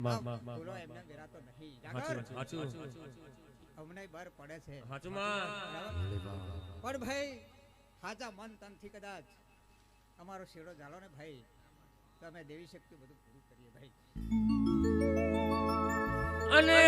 માં માં માં ભૂલો એમને વેરાતો નહીં. જાગર હાચું અમને બર પડે છે. હાચું માં પણ ભાઈ હાજા મન તનથી કદાચ અમારો શેડો જાળો ને ભાઈ તમે દેવી શક્તિ બધું પૂરું કરીએ ભાઈ. અને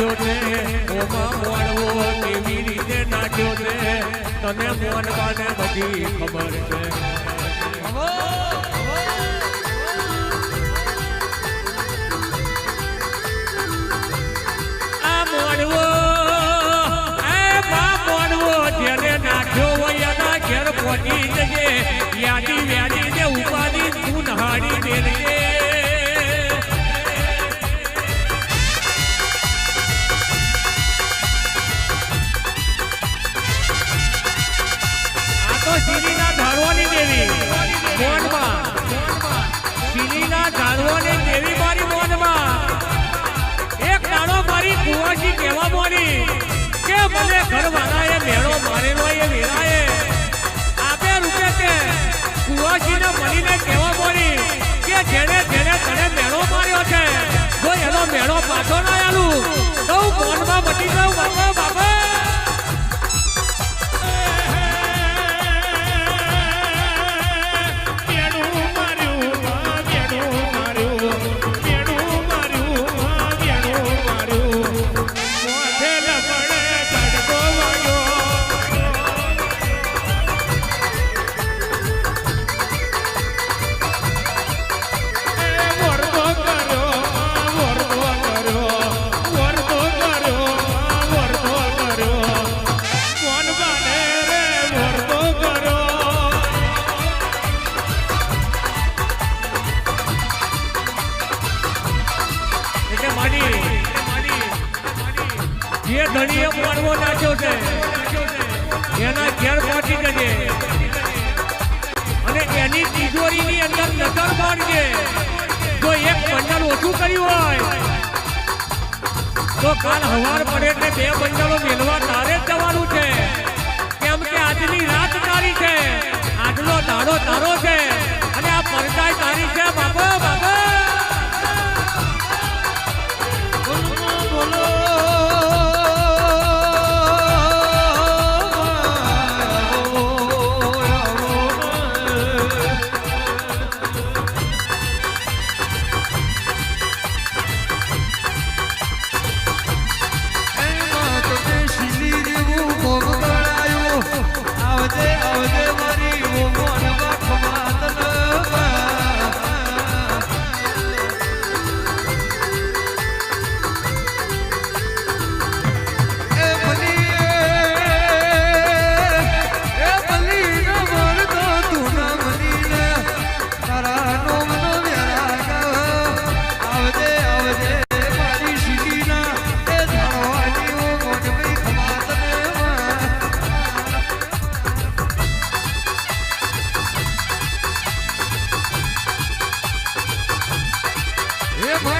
નાખ્યો છે. ઓમાં મોડવો કેવી રીતે નાખ્યો છે. તને મોનવાને બધી ખબર છે. આ મોડવો, એ બા મોડવો જેને નાખ્યો હોય એના ઘેર પહોંચી જજે. યાદી વ્યાદી ધારવાની દેવી મારી મોનમાં એક દાડો મારી કુવાસી કહેવા મોડી કે મને ઘરવાળાએ મેળો મારેલો એ વેરાએ આપે રૂપે તે કુવાસીને મળીને કહેવા મોડી કે જેણે જેણે તને મેળો માર્યો છે જો એનો મેળો પાછો ના આલું. તો મોનમાં મટી જાઉં બાપા જે ધણીએ નાખ્યો છે એના ઘેર પહોંચી જજે અને એની તિજોરીની અંદર નજર મારજે જો એક બંડલ ઓછું કર્યું હોય તો કાલ હવાર પડે એટલે બે બંડલો મેળવા તારે જ જવાનું છે કેમ કે આજની રાત તારી છે આજનો દાડો તારો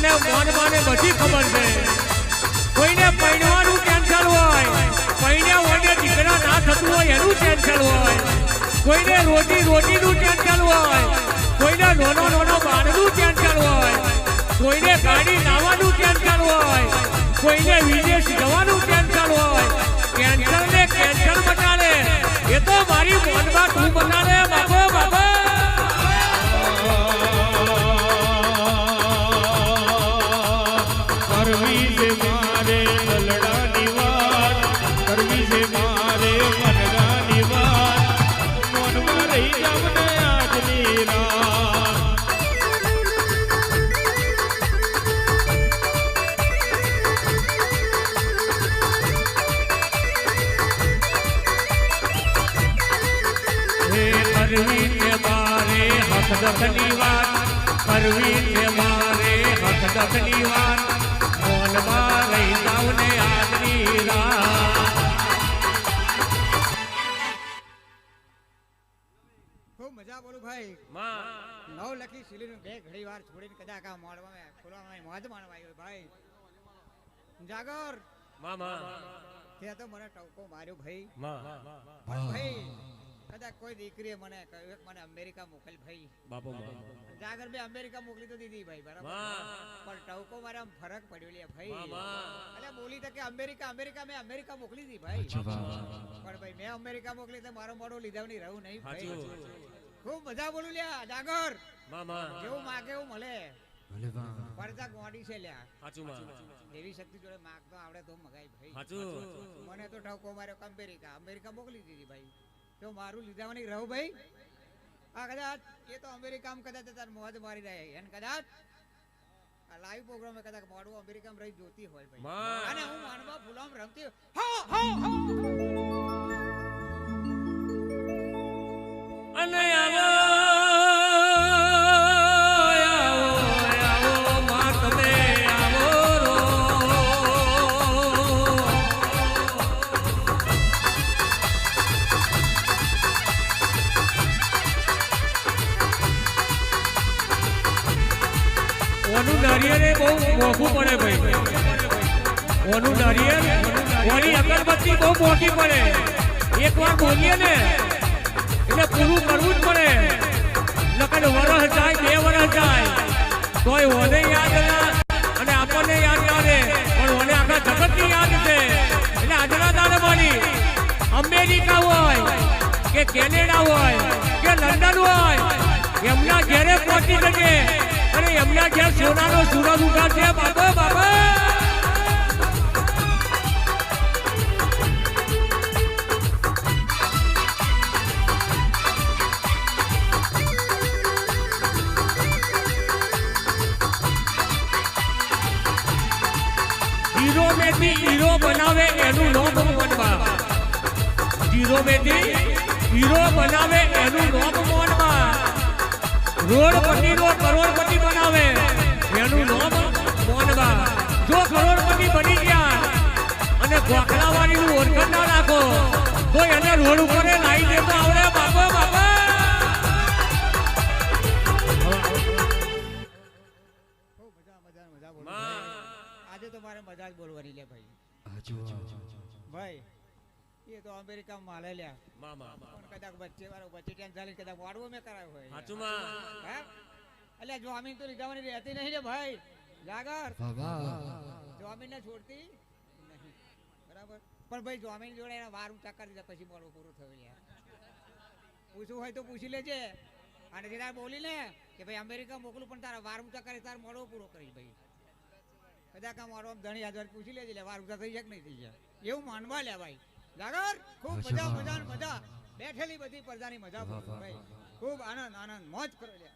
તને મોડવાને બધી ખબર છે. કોઈને પૈણવાનું કેન્સલ હોય પૈણ્યા વડે દીકરા ના થતું હોય એનું કેન્સલ હોય. કોઈને રોટી રોટીનું કેન્સલ હોય, કોઈને નાનો નાનો બાળનું કેન્સલ હોય, કોઈને ગાડી લાવવાનું કેન્સલ હોય, કોઈને વિદેશ જવાનું કેન્સલ હોય. કેન્સલ ને કેન્સલ બનાવે એ તો મારી મોનમાં તું બનાવે બાબો બાબા કરવી છે મારે લલડાની વાત કરવી છે મારે મનડાની વાત મનમાં રહી જામને આજની રાત હે કરવી છે મારે હક દખની વાત કરવી છે મારે હક દખની વાત ખૂબ મજા બોલું ભાઈ. નવ લખી સિલીનું બે ઘડી વાર છોડીને કદાચ આ મોડવામાં ખોલવામાં મોજ માણવા ભાઈ. જાગર. મામા તો મને ટવકો માર્યો ભાઈ. ભાઈ કદાચ કોઈ દીકરીએ મને કહ્યું મને અમેરિકા મોકલ ભાઈ. બાપો જાગર બે અમેરિકા મોકલી તો દીધી ભાઈ બરાબર? પણ ટવકો મારે આમ ફરક પડ્યો લે ભાઈ. એટલે બોલી તો કે અમેરિકા અમેરિકા મેં અમેરિકા મોકલી દી ભાઈ. પણ ભાઈ મેં અમેરિકા મોકલી તો મારો મોડો લીધાવની રહું નહીં ભાઈ. ખૂબ મજા બોલું લ્યા જાગર. મામા જેવું માગે એવું મળે. પડતા ગોડી છે લ્યા. એવી શક્તિ જોડે માગ તો આવડે તો મગાઈ ભાઈ. મને તો ઠવકો માર્યો અમેરિકા અમેરિકા મોકલી દીધી ભાઈ. તો મારું લીધાવાની રહું ભાઈ. આ કદાચ એ તો અમેરિકામાં કદાચ તાર મોજ મારી રહે એને કદાચ આ લાઈવ પ્રોગ્રામ કદાચ મોડું અમેરિકામાં રહી જોતી હોય ભાઈ. અને હું માનવા ફૂલામ રમતી હો હો હો. અને ઓનું નારિયેળ બહુ મોંઘું પડે ભાઈ. ઓનું નારિયેળ ઓની અગરબત્તી બહુ મોંઘી પડે. એક વાર બોલીએ ને, એટલે પૂરું કરવું જ પડે. નકર વરસ જાય, બે વરસ જાય. તોય ઓને યાદ ના, અને આપણને યાદ ના રહે. પણ ઓને આખા જગતની યાદ છે. એટલે આજના દાડે મારી અમેરિકા હોય, કે કેનેડા હોય, કે લંડન હોય, એમના ઘેરે પહોંચી શકે અને એમના ઘેર સોનાનો સુરજ બાબા હીરો બનાવે એનું નામ મોનમાં મેથી હીરો બનાવે એનું નામ મોનમાં રોડપતિ નો કરોડપતિ બનાવે એનું નામ મોનબા જો કરોડપતિ બની ગયા અને ગોખલાવાળી નું ઓળખ ના રાખો તો એને રોડ ઉપર લાવી દેતો આવડે બાપો બાપા. માં. આજે તો મારે મજા જ બોલવાની લે ભાઈ. ભાઈ એ તો અમેરિકામાં માલે લ્યા. મામા પણ કદાચ વચ્ચે વાળો વચ્ચે ટેન્શન ચાલી કદાચ વાડવો મેં કરાયો હોય. સાચું હે? અલ્યા જોમીન તો લીધાવાની રહેતી નહીં ને ભાઈ. જાગર જોમીન ને છોડતી નહીં. બરાબર? પણ ભાઈ જોમીન જોડે એના વાર ઊંચા કરી દીધા પછી મોડું પૂરું થયું યાર. પૂછવું હોય તો પૂછી લેજે. અને જે તારે બોલી ને કે ભાઈ અમેરિકા મોકલું પણ તારા વાર ઊંચા કરી તારે મોડો પૂરો કરી ભાઈ. કદાચ આ મારો આમ ધણી હાજર પૂછી લેજે લે વાર ઊંચા થઈ જાય કે નહીં થઈ જાય. એવું માનવા લે ભાઈ. જાગર ખૂબ મજા મજા મજા. બેઠેલી બધી પ્રજાની મજા ભાઈ. ખૂબ આનંદ આનંદ મોજ કરો લે